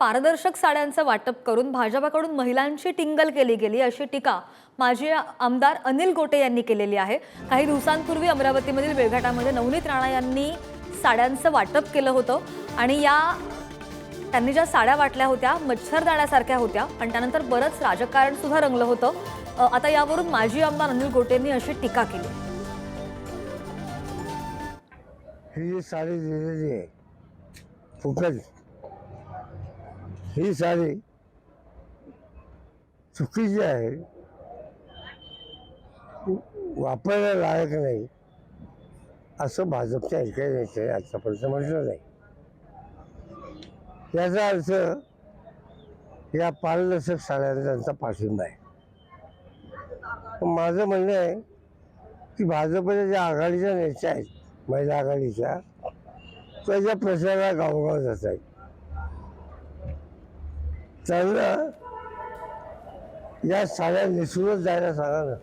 पारदर्शक साड्यांचं वाटप करून भाजपाकडून महिलांची टिंगल केली गेली अशी टीका माजी आमदार अनिल गोटे यांनी केलेली आहे. काही दिवसांपूर्वी अमरावतीमधील बेळघाटामध्ये नवनीत राणा यांनी साड्यांचं वाटप केलं होतं आणि या त्यांनी ज्या साड्या वाटल्या होत्या मच्छरदाण्यासारख्या होत्या आणि त्यानंतर बरंच राजकारण सुद्धा रंगलं होतं. आता यावरून माजी आमदार अनिल गोटेंनी अशी टीका केली. ही साडी दिलेली आहे फुकट ही सारी चुकीची आहे वापरायला लायक नाही असं भाजपच्या ऐकायला नेत्याने आतापर्यंत म्हटलं नाही. याचा अर्थ या पारदर्शक साड्यांना त्यांचा पाठिंबा आहे. माझं म्हणणं आहे की भाजपच्या ज्या आघाडीच्या नेत्या आहेत महिला आघाडीच्या त्याच्या प्रचाराला गावोगाव जात आहेत. त्यांना या साड्या नेसूनच जायला सांगा ना.